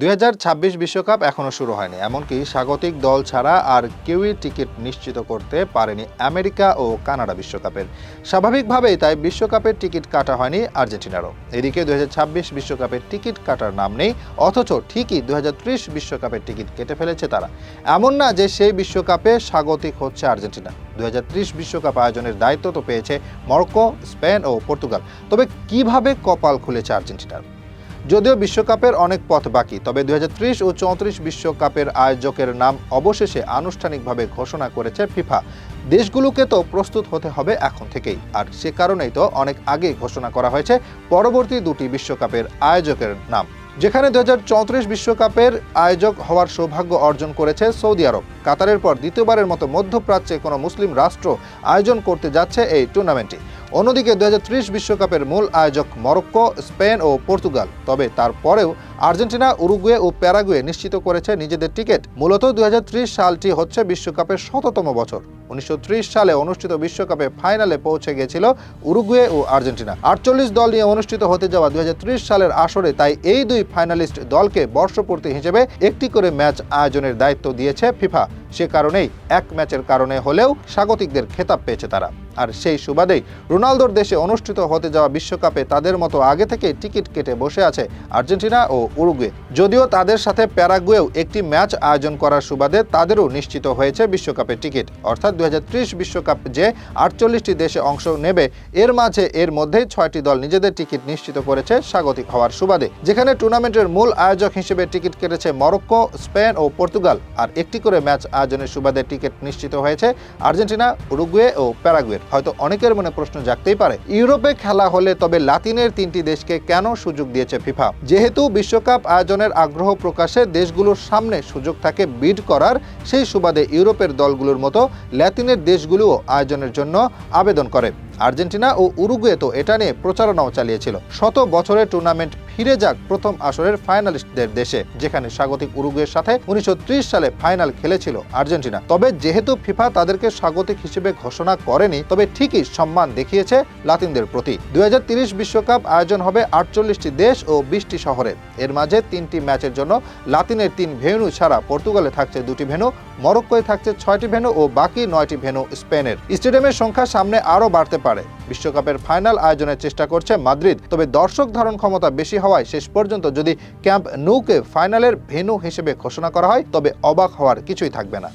দুই বিশ্বকাপ এখনও শুরু হয়নি, এমনকি স্বাগতিক দল ছাড়া আর কেউই টিকিট নিশ্চিত করতে পারেনি আমেরিকা ও কানাডা বিশ্বকাপের। স্বাভাবিকভাবেই তাই বিশ্বকাপের টিকিট কাটা হয়নি আর্জেন্টিনারও। এদিকে দুই বিশ্বকাপের টিকিট কাটার নাম নেই, অথচ ঠিকই দুই বিশ্বকাপের টিকিট কেটে ফেলেছে তারা। এমন না যে সেই বিশ্বকাপে স্বাগতিক হচ্ছে আর্জেন্টিনা। দুই বিশ্বকাপ আয়োজনের দায়িত্ব তো পেয়েছে মরক্কো, স্পেন ও পর্তুগাল। তবে কীভাবে কপাল খুলেছে আর্জেন্টিনার? যদিও বিশ্বকাপের অনেক পথ বাকি, তবে দুই ও চৌত্রিশ বিশ্বকাপের আয়োজকের নাম অবশেষে আনুষ্ঠানিকভাবে ঘোষণা করেছে ফিফা। দেশগুলোকে তো প্রস্তুত হতে হবে এখন থেকেই, আর সে কারণেই তো অনেক আগে ঘোষণা করা হয়েছে পরবর্তী দুটি বিশ্বকাপের আয়োজকের নাম। যেখানে দু বিশ্বকাপের আয়োজক হওয়ার সৌভাগ্য অর্জন করেছে সৌদি আরব। কাতারের পর দ্বিতীয়বারের মতো মধ্যপ্রাচ্যে কোনো মুসলিম রাষ্ট্র আয়োজন করতে যাচ্ছে এই টুর্নামেন্টটি। অন্যদিকে দু বিশ্বকাপের মূল আয়োজক মরক্কো, স্পেন ও পর্তুগাল। তবে তারপরেও আর্জেন্টিনা, উরুগুয়ে ও প্যারাগুয়ে নিশ্চিত করেছে নিজেদের টিকিট। মূলত দুই হাজার ত্রিশ সালটি হচ্ছে বিশ্বকাপের শততম বছর। উনিশশো সালে অনুষ্ঠিত বিশ্বকাপে ফাইনালে পৌঁছে গিয়েছিল উরুগুয়ে ও আর্জেন্টিনা। আটচল্লিশ দল নিয়ে অনুষ্ঠিত হতে যাওয়া ত্রিশ সালের আসরে তাই এই দুই ফাইনালিস্ট দলকে বর্ষপূর্তি হিসেবে একটি করে ম্যাচ আয়োজনের দায়িত্ব দিয়েছে ফিফা। সে কারণেই এক ম্যাচের কারণে হলেও স্বাগতিকদের খেতাব পেয়েছে তারা। আর সেই সুবাদেই রোনালদোর দেশে অনুষ্ঠিত হতে যাওয়া বিশ্বকাপে তাদের মতো আগে থেকে টিকিট কেটে বসে আছে আর্জেন্টিনা ও উরুগুয়ে। যদিও তাদের সাথে প্যারাগুয়েও একটি ম্যাচ আয়োজন করার সুবাদে তাদেরও নিশ্চিত হয়েছে বিশ্বকাপের টিকিট। অর্থাৎ দু বিশ্বকাপ যে আটচল্লিশটি দেশে অংশ নেবে, এর মাঝে এর মধ্যেই ছয়টি দল নিজেদের টিকিট নিশ্চিত করেছে স্বাগতিক হওয়ার সুবাদে। যেখানে টুর্নামেন্টের মূল আয়োজক হিসেবে টিকিট কেটেছে মরক্কো, স্পেন ও পর্তুগাল। আর একটি করে ম্যাচ আয়োজনের সুবাদে টিকিট নিশ্চিত হয়েছে আর্জেন্টিনা, উরুগুয়ে ও প্যারাগুয়ের। হয়তো অনেকের মনে প্রশ্ন জাগতেই পারে, ইউরোপে খেলা হলে তবে লাতিনের তিনটি দেশকে কেন সুযোগ দিয়েছে ফিফা? যেহেতু বিশ্বকাপ আয়োজনের আগ্রহ প্রকাশে দেশগুলোর সামনে সুযোগ থাকে বিড করার, সেই সুবাদে ইউরোপের দলগুলোর মতো ল্যাতিনের দেশগুলোও আয়োজনের জন্য আবেদন করে। আর্জেন্টিনা ও উরুগুয়ে তো এটা নিয়ে প্রচারণাও চালিয়েছিল। শত বছরের টুর্নামেন্ট ফিরে যাক প্রথম আসরের ফাইনালিস্টদের দেশে, যেখানে স্বাগতিক উরুগুয়ের সাথে উনিশশো সালে ফাইনাল খেলেছিল আর্জেন্টিনা। তবে যেহেতু ফিফা তাদেরকে স্বাগতিক হিসেবে ঘোষণা করেনি, তবে ঠিকই সম্মান দেখিয়েছে লাতিনদের প্রতি। দুই বিশ্বকাপ আয়োজন হবে আটচল্লিশটি দেশ ও বিশটি শহরে। এর মাঝে তিনটি ম্যাচের জন্য লাতিনের তিন ভেন্যু ছাড়া পর্তুগালে থাকছে দুটি ভেন্যু, মরক্কোয় থাকছে ছয়টি ভেন্যু ও বাকি নয়টি ভেন্যু স্পেনের। স্টেডিয়ামের সংখ্যা সামনে আরও বাড়তে পারে। বিশ্বকাপের ফাইনাল আয়োজনের চেষ্টা করছে মাদ্রিদ। তবে দর্শক ধারণ ক্ষমতা বেশি হওয়ায় শেষ পর্যন্ত যদি ক্যাম্প নৌকে ফাইনালের ভেন্যু হিসেবে ঘোষণা করা হয়, তবে অবাক হওয়ার কিছুই থাকবে না।